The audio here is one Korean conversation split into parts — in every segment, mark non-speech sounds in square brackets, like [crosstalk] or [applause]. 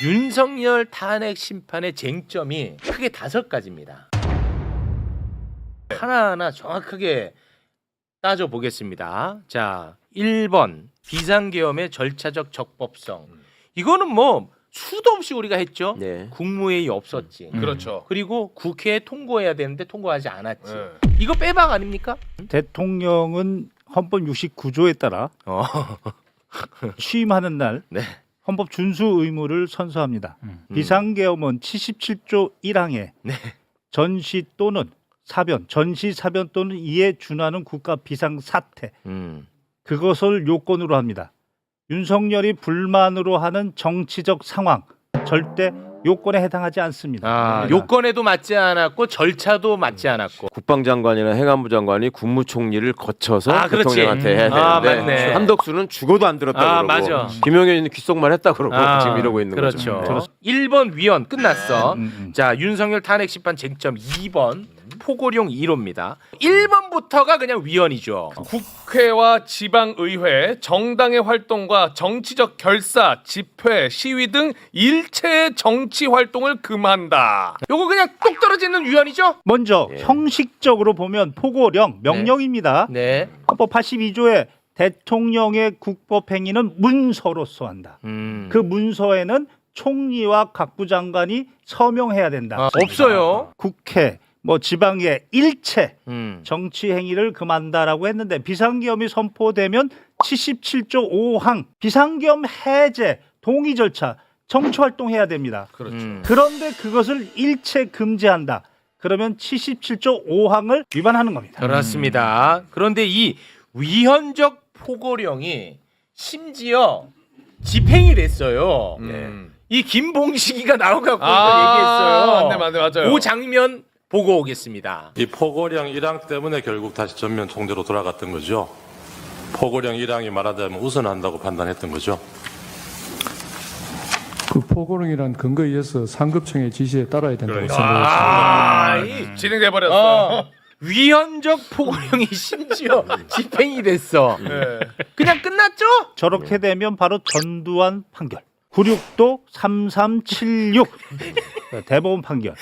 윤석열 탄핵 심판의 쟁점이 크게 다섯 가지입니다. 하나하나 정확하게 따져 보겠습니다. 자, 1번 비상계엄의 절차적 적법성. 이거는 뭐 수도 없이 우리가 했죠. 네. 국무회의 없었지. 그렇죠. 그리고 국회에 통과해야 되는데 통과하지 않았지. 네. 이거 빼박 아닙니까? 대통령은 헌법 69조에 따라 어. 취임하는 날 네. 헌법 준수 의무를 선서합니다. 비상계엄은 77조 1항에 [laughs] 네. 전시 또는 사변, 전시 사변 또는 이에 준하는 국가 비상 사태 음. 그것을 요건으로 합니다. 윤석열이 불만으로 하는 정치적 상황 절대 요건에 해당하지 않습니다. 아, 네. 요건에도 맞지 않았고 절차도 맞지 않았고. 국방장관이나 행안부 장관이 국무총리를 거쳐서 아, 그렇지. 대통령한테 해야 아, 되는데 맞네. 한덕수는 죽어도 안 들었다 아, 그러고 맞아. 김용현이 귓속말 했다 그러고 아, 지금 이러고 있는 그렇죠. 거죠. 1번 위헌 끝났어. 음, 음. 자, 윤석열 탄핵 심판 쟁점 2번 포고령 1호입니다. 1번부터가 그냥 위헌이죠. 국회와 지방의회, 정당의 활동과 정치적 결사, 집회, 시위 등 일체의 정치 활동을 금한다. 요거 그냥 똑 떨어지는 위헌이죠? 먼저 예. 형식적으로 보면 포고령 명령입니다. 네. 헌법 82조에 대통령의 국법 행위는 문서로서 한다. 음. 그 문서에는 총리와 각부 장관이 서명해야 된다. 아, 없어요. 국회, 뭐 지방의 일체 음. 정치 행위를 금한다라고 했는데 비상계엄이 선포되면 77조 5항 비상계엄 해제 동의 절차 정치 활동해야 됩니다. 그렇죠. 음. 그런데 그것을 일체 금지한다. 그러면 77조 5항을 위반하는 겁니다. 그렇습니다. 그런데 이 위헌적 포고령이 심지어 집행이 됐어요. 음. 이 김봉식이가 나와갖고 아, 얘기했어요. 맞네, 맞네, 맞아요. 그 장면 보고 오겠습니다. 이 포고령 1항 때문에 결국 다시 전면 총대로 돌아갔던 거죠. 포고령 1항이 말하자면 우선한다고 판단했던 거죠. 그 포고령이란 근거에 의해서 상급청의 지시에 따라야 된다고 그러니까. 생각합니다. 아, 이 진행돼 버렸어. 어, 위헌적 포고령이 [laughs] 심지어 집행이 됐어. 네. 그냥 끝났죠? 저렇게 되면 바로 전두환 판결. 96도 3376 [laughs] 대법원 판결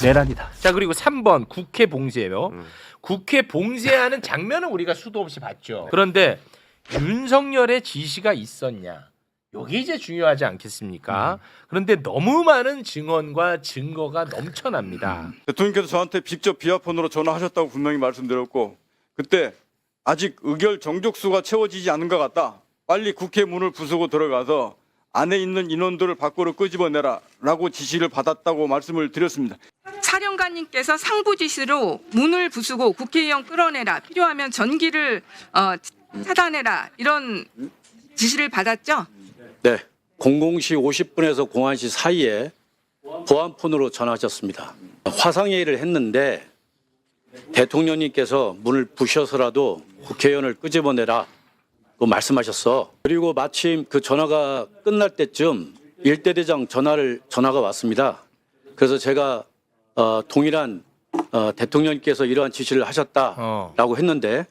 내란이다. 자 그리고 3번 국회 봉쇄요. 국회 봉쇄하는 장면은 우리가 수도 없이 봤죠. 그런데 윤석열의 지시가 있었냐? 이게 이제 중요하지 않겠습니까? 그런데 너무 많은 증언과 증거가 넘쳐납니다. 대통령께서 저한테 직접 비아폰으로 전화하셨다고 분명히 말씀드렸고 그때 아직 의결 정족수가 채워지지 않은 것 같다. 빨리 국회 문을 부수고 들어가서 안에 있는 인원들을 밖으로 끄집어내라 라고 지시를 받았다고 말씀을 드렸습니다. 사령관님께서 상부 지시로 문을 부수고 국회의원 끌어내라 필요하면 전기를 어, 차단해라 이런 지시를 받았죠. 네. 00시 50분에서 01시 사이에 보안폰으로 전화하셨습니다. 화상회의를 했는데 대통령님께서 문을 부셔서라도 국회의원을 끄집어내라 고 말씀하셨어. 그리고 마침 그 전화가 끝날 때쯤 일대대장 전화를 전화가 왔습니다. 그래서 제가 어, 동일한 어, 대통령님께서 이러한 지시를 하셨다라고 어. 했는데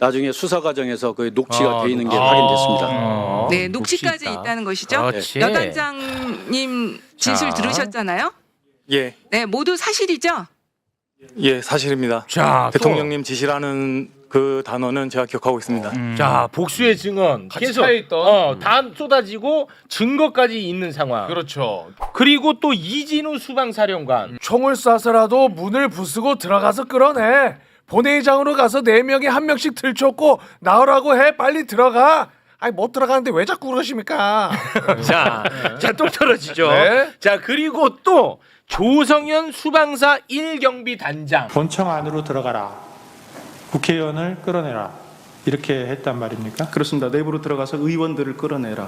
나중에 수사 과정에서 그 녹취가 아, 돼 있는 게 녹- 확인됐습니다. 어, 네, 녹취까지 녹취 있다. 있다는 것이죠. 그렇지. 여단장님 진술 자. 들으셨잖아요. 예, 네, 모두 사실이죠. 예, 사실입니다. 자, 또. 대통령님 지시라는 그 단어는 제가 기억하고 있습니다. 자 복수의 증언 같이 계속 차있던. 어, 다 쏟아지고 증거까지 있는 상황. 그렇죠. 그리고 또 이진우 수방사령관. 총을 쏴서라도 문을 부수고 들어가서 끌어내. 본회의장으로 가서 네 명이 한 명씩 들쳤고 나오라고 해. 빨리 들어가. 아니 못 들어가는데 왜 자꾸 그러십니까? [laughs] 자, 자, 또 떨어지죠. 네. 자, 그리고 또 조성현 수방사 1경비 단장. 본청 안으로 들어가라. 국회의원을 끌어내라. 이렇게 했단 말입니까? 그렇습니다. 내부로 들어가서 의원들을 끌어내라.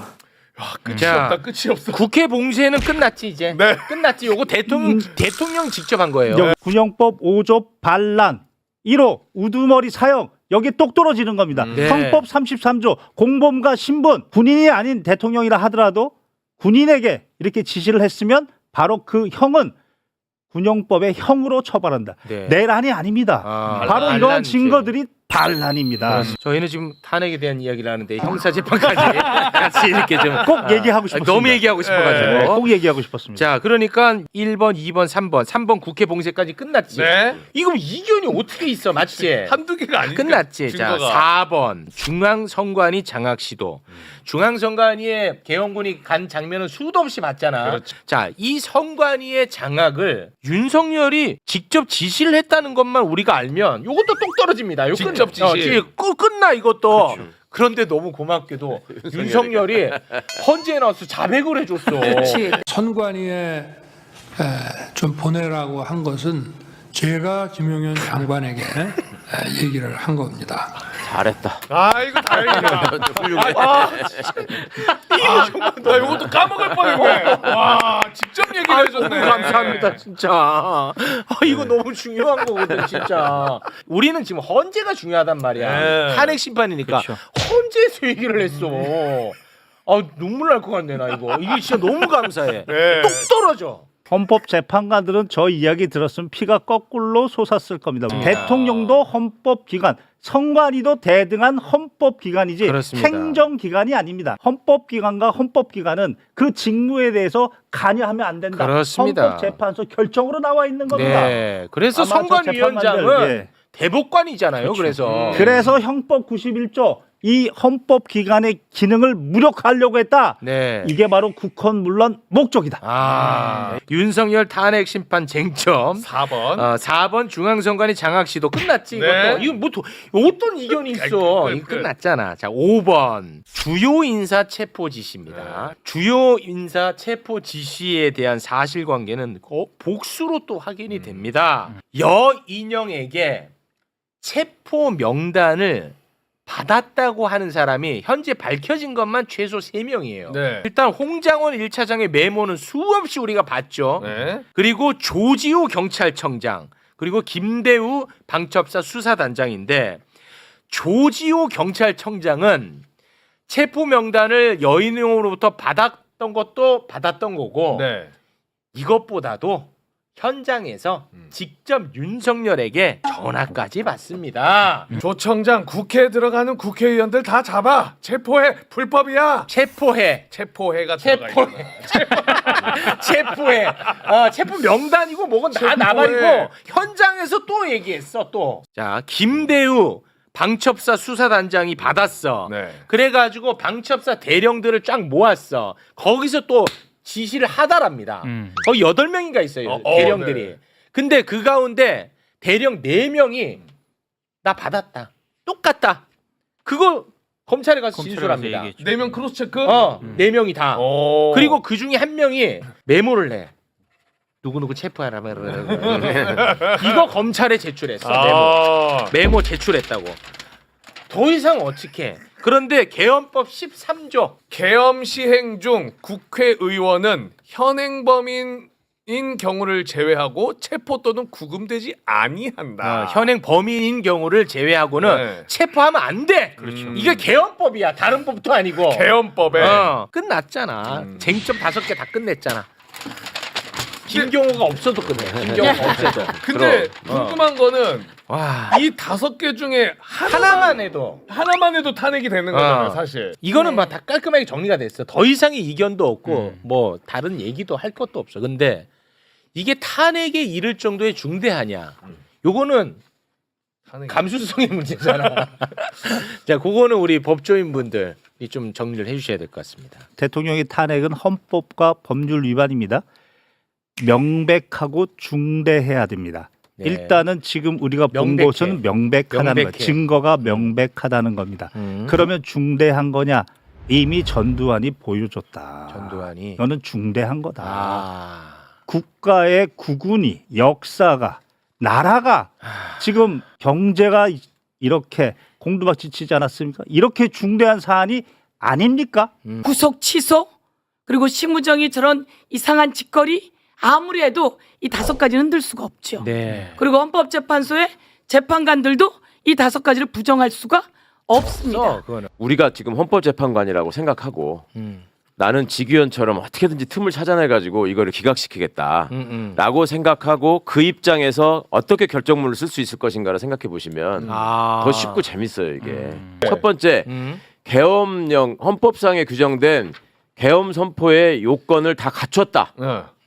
아, 끝이 자. 없다. 끝이 없어. 국회 봉쇄는 끝났지 이제. 네. 끝났지. 요거 대통령 대통령 직접 한 거예요. 여- 군영법 5조 반란 1호 우두머리 사형 여기 똑 떨어지는 겁니다. 네. 헌법 33조 공범과 신분 군인이 아닌 대통령이라 하더라도 군인에게 이렇게 지시를 했으면 바로 그 형은 군영법의 형으로 처벌한다. 네. 내란이 아닙니다. 아, 바로 반란죄. 이러한 증거들이 반란입니다. 저희는 지금 탄핵에 대한 이야기를 하는데 형사 재판까지 [laughs] 같이 이렇게 좀 꼭 얘기하고 아, 싶었습니다. 너무 얘기하고 싶어가지고. 네, 꼭 얘기하고 싶었습니다. 자, 그러니까 1번, 2번, 3번, 3번 국회 봉쇄까지 끝났지. 네. 이거 이견이 어떻게 있어, 맞지? [laughs] 한두 개가 아니니까. 끝났지. 자, 증거가. 4번 중앙선관위 장악 시도. 중앙선관위에 개헌군이 간 장면은 수도 없이 봤잖아. 그렇죠. 자, 이 선관위의 장악을 윤석열이 직접 지시를 했다는 것만 우리가 알면 이것도 똑 떨어집니다. 이거 직접 끝- 지시. 어, 지- 끝- 끝나 이것도. 그런데 너무 고맙게도 [laughs] 윤석열이 헌재에 나와서 자백을 해줬어. 선관위에 에, 좀 보내라고 한 것은 제가 김용현 장관에게 에, 얘기를 한 겁니다. 잘했다. 아 이거 다행이다. [laughs] 아, 진짜. 아, 나 이것도 까먹을 뻔했네. 와직 접 얘기를 아이고, 해줬네. 너무 감사합니다 진짜. 아, 이거 너무 중요한 거거든 진짜. 우리는 지금 헌재가 중요하단 말이야. 네. 탄핵 심판이니까. 그렇죠. 헌재에서 얘기를 했어. 아 눈물 날 것 같네 나 이거. 이게 진짜 너무 감사해. 네. 똑 떨어져 헌법 재판관들은 저 이야기 들었으면 피가 거꾸로 솟았을 겁니다. 음. 대통령도 헌법 기관, 선관위도 대등한 헌법 기관이지 그렇습니다. 행정 기관이 아닙니다. 헌법 기관과 헌법 기관은 그 직무에 대해서 관여하면 안 된다. 그렇습니다. 헌법 재판소 결정으로 나와 있는 겁니다. 네 그래서 선관위원장은 예. 대법관이잖아요 그래서 그래서 형법 91조 이 헌법 기관의 기능을 무력화하려고 했다. 네. 이게 바로 국헌 물론 목적이다. 아 윤석열 탄핵 심판 쟁점 4번. 어, 4번 중앙선관위 장학시도 끝났지 네. 이것도 이거 뭐 도- 어떤 이견이 있어 끝, 이거 끝. 끝났잖아 자 5번 주요 인사 체포 지시입니다 네. 주요 인사 체포 지시에 대한 사실관계는 거- 복수로 또 확인이 음. 됩니다 여인영에게 체포 명단을 받았다고 하는 사람이 현재 밝혀진 것만 최소 3명이에요 네. 일단 홍장원 1차장의 메모는 수없이 우리가 봤죠 네. 그리고 조지호 경찰청장 그리고 김대우 방첩사 수사단장인데 조지호 경찰청장은 체포 명단을 여인으로부터 받았던 것도 받았던 거고 네. 이것보다도 현장에서 직접 윤석열에게 전화까지 받습니다. 조청장 국회에 들어가는 국회의원들 다 잡아 체포해 불법이야. 체포해. 체포해가 들어가 체포해. 있구나. [laughs] 체포해. 어, 체포 명단이고 뭐건 다 체포해. 나발이고 현장에서 또 얘기했어 또. 자 김대우 방첩사 수사단장이 받았어. 네. 그래가지고 방첩사 대령들을 쫙 모았어. 거기서 또 지시를 하다랍니다. 거의 여덟 명인가 있어요 어, 어, 대령들이. 네. 근데 그 가운데 대령 네 명이 나 받았다. 똑같다. 그거 검찰에 가서 진술합니다. 네명 크로스 체크. 어, 네 명이 다. 오. 그리고 그 중에 한 명이 메모를 해. 누구 누구 체포하라 [laughs] 이거 검찰에 제출했어 메모. 아. 메모 제출했다고. 더 이상 어떻게? 그런데 개헌법 13조 계엄 시행 중 국회의원은 현행 범인 인 경우를 제외하고 체포 또는 구금되지 아니한다. 어, 현행 범인인 경우를 제외하고는 네. 체포하면 안 돼. 그렇죠. 이게 개헌법이야. 다른 법도 아니고. 계엄법에 어, 끝났잖아. 음. 쟁점 다섯 개 다 끝냈잖아. 김경호가 없어도 끝내. 김경호가 없어도. [laughs] 근데 그럼. 궁금한 거는 와. 이 다섯 개 중에 하나만, 하나만 해도 하나만 해도 탄핵이 되는 거잖아요, 어. 사실. 이거는 막 다 깔끔하게 정리가 됐어. 더 이상의 이견도 없고 음. 뭐 다른 얘기도 할 것도 없어. 근데 이게 탄핵에 이를 정도의 중대하냐? 요거는 탄핵이. 감수성의 문제잖아. [laughs] 자, 그거는 우리 법조인 분들이 좀 정리를 해주셔야 될 것 같습니다. 대통령의 탄핵은 헌법과 법률 위반입니다. 명백하고 중대해야 됩니다. 네. 일단은 지금 우리가 본 명백해. 것은 명백하다는 명백해. 거, 증거가 명백하다는 겁니다. 음. 그러면 중대한 거냐? 이미 전두환이 보여줬다. 전두환이 너는 중대한 거다. 아. 국가의 국운이 역사가 나라가 지금 경제가 이- 이렇게 공두박질 치지 않았습니까? 이렇게 중대한 사안이 아닙니까? 구속 취소 그리고 심우정이 저런 이상한 짓거리 아무리 해도 이 다섯 가지는 흔들 수가 없죠. 네. 그리고 헌법재판소의 재판관들도 이 다섯 가지를 부정할 수가 없습니다. 써 그거는. 우리가 지금 헌법재판관이라고 생각하고 음. 나는 지규현처럼 어떻게든지 틈을 찾아내 가지고 이거를 기각시키겠다. 음, 음. 라고 생각하고 그 입장에서 어떻게 결정문을 쓸 수 있을 것인가를 생각해 보시면 아. 더 쉽고 재밌어요 이게. 첫 번째 음. 계엄령 헌법상에 규정된 계엄 선포의 요건을 다 갖췄다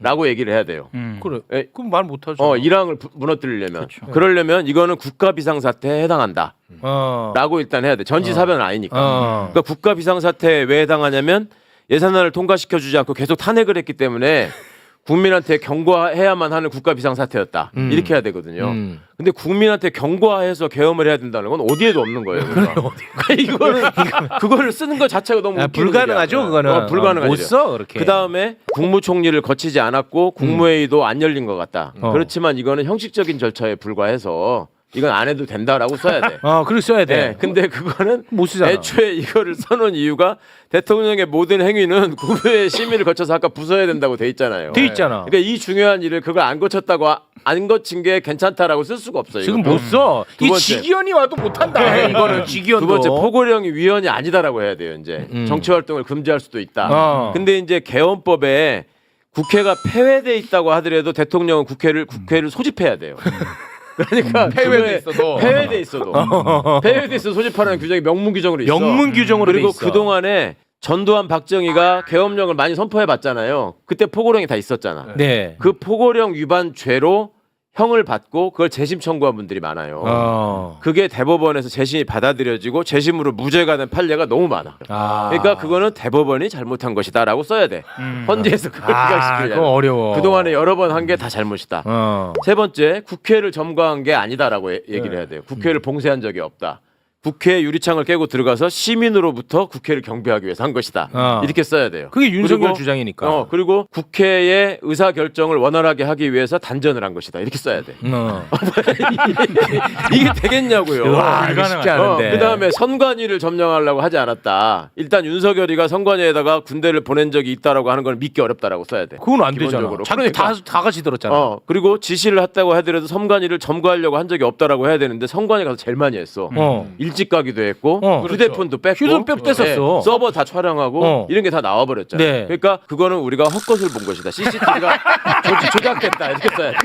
라고 네. 얘기를 해야 돼요. 그래. 에, 그럼 말 못하죠. 어, 일항을 부- 무너뜨리려면 그러려면 이거는 국가 비상사태에 해당한다. 어. 라고 일단 해야 돼. 전지사변은 아니니까. 어. 그러니까 국가 비상사태에 왜 해당하냐면 예산안을 통과시켜 주지 않고 계속 탄핵을 했기 때문에 [laughs] 국민한테 경고해야만 하는 국가 비상 사태였다. 음. 이렇게 해야 되거든요. 음. 근데 국민한테 경고해서 계엄을 해야 된다는 건 어디에도 없는 거예요. 그러니까. [laughs] 이거를 [laughs] 그거를 쓰는 것 자체가 너무 아, 불가능하죠, 얘기야. 그거는. 어, 불가능하죠. 못 써, 그렇게. 그 다음에 국무총리를 거치지 않았고 국무회의도 안 열린 것 같다. 어. 그렇지만 이거는 형식적인 절차에 불과해서 이건 안 해도 된다라고 써야 돼. 어, 그렇게 써야 돼. 네, 근데 그거는 못 쓰잖아. 애초에 이거를 써놓은 이유가 대통령의 모든 행위는 [laughs] 국회의 심의를 거쳐서 아까 부서야 된다고 돼 있잖아요. 돼 있잖아. 그러니까 이 중요한 일을 그걸 안 거쳤다고 아- 안 거친 게 괜찮다라고 쓸 수가 없어요. 지금 이것도. 못 써. 두이 번째. 지기현이 와도 못한다. 이거는 지기현도. 두 번째 포고령이 위헌이 아니다라고 해야 돼요. 이제 음. 정치 활동을 금지할 수도 있다. 어. 근데 이제 개헌법에 국회가 폐회돼 있다고 하더라도 대통령은 국회를 국회를 소집해야 돼요. [laughs] 그러니까 폐회돼 그거에 있어도. 폐회돼 있어도 [laughs] 폐회돼 있어 소집하라는 규정이 명문 규정으로 있어. 영문 규정으로 돼 그리고. 그 동안에 전두환 박정희가 계엄령을 많이 선포해 봤잖아요. 그때 포고령이 다 있었잖아. 네. 그 포고령 위반 죄로 형을 받고 그걸 재심 청구한 분들이 많아요. 어. 그게 대법원에서 재심이 받아들여지고 재심으로 무죄가 된 판례가 너무 많아. 아. 그러니까 그거는 대법원이 잘못한 것이다라고 써야 돼. 헌재에서 그걸 아, 기각시키려면. 그거 어려워. 그동안에 여러 번 한 게 다 잘못이다. 어. 세 번째, 국회를 점거한 게 아니다라고 예- 얘기를 해야 돼요. 국회를 봉쇄한 적이 없다. 국회 유리창을 깨고 들어가서 시민으로부터 국회를 경비하기 위해서 한 것이다. 어. 이렇게 써야 돼요. 그게 윤석열 그리고- 주장이니까. 어, 그리고 국회의 의사 결정을 원활하게 하기 위해서 단전을 한 것이다. 이렇게 써야 돼. 어. [laughs] 이게 되겠냐고요. 와, 이거 쉽지 않은데. 그 다음에 선관위를 점령하려고 하지 않았다. 일단 윤석열이가 선관위에다가 군대를 보낸 적이 있다라고 하는 걸 믿기 어렵다라고 써야 돼. 그건 안 되잖아. 기본적으로. 그러니까. 다, 다 같이 들었잖아. 어 그리고 지시를 했다고 하더라도 선관위를 점거하려고 한 적이 없다라고 해야 되는데 선관위 가서 제일 많이 했어. 어. 일찍 가기도 했고 어. 휴대폰도 뺐고 휴대폰 뺐었어. 네, 서버 다 촬영하고 어. 이런 게 다 나와버렸잖아. 네. 그러니까 그거는 우리가 헛것을 본 것이다. CCTV가 [laughs] 조작됐다 이렇게 써야 돼.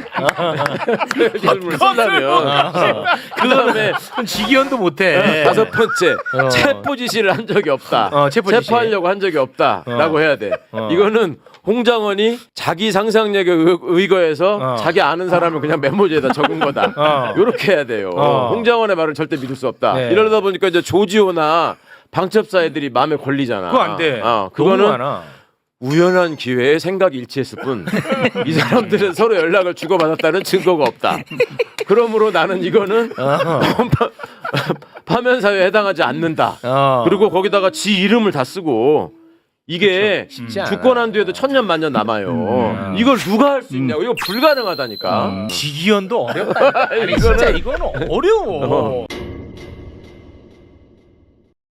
헛것을 쓰려면 [laughs] 그다음에 지기현도 못해. 다섯 번째 어. 체포 지시를 한 적이 없다. 어, 체포 지시. 체포하려고 한 적이 없다라고 어. 해야 돼. 어. 이거는 홍장원이 자기 상상력에 의- 의거해서 어. 자기 아는 사람을 그냥 메모지에다 적은 거다. 어. 이렇게 해야 돼요. 어. 홍장원의 말을 절대 믿을 수 없다. 네. 이 러다 보니까 이제 조지호나 방첩사 애들이 마음에 걸리잖아. 그거 안 돼. 어, 너무 그거는 많아. 우연한 기회에 생각이 일치했을 뿐 이 사람들은 서로 연락을 주고받았다는 증거가 없다. 그러므로 나는 이거는 어. 파- [laughs] 파면 사회에 해당하지 않는다. 어. 그리고 거기다가 지 이름을 다 쓰고 이게 쉽지 않아. 주권한 뒤에도 천년 만년 남아요. 이걸 누가 할 수 있냐고 이거 불가능하다니까. 지기현도 어렵다. [laughs] 아니, 진짜 이거는 어려워.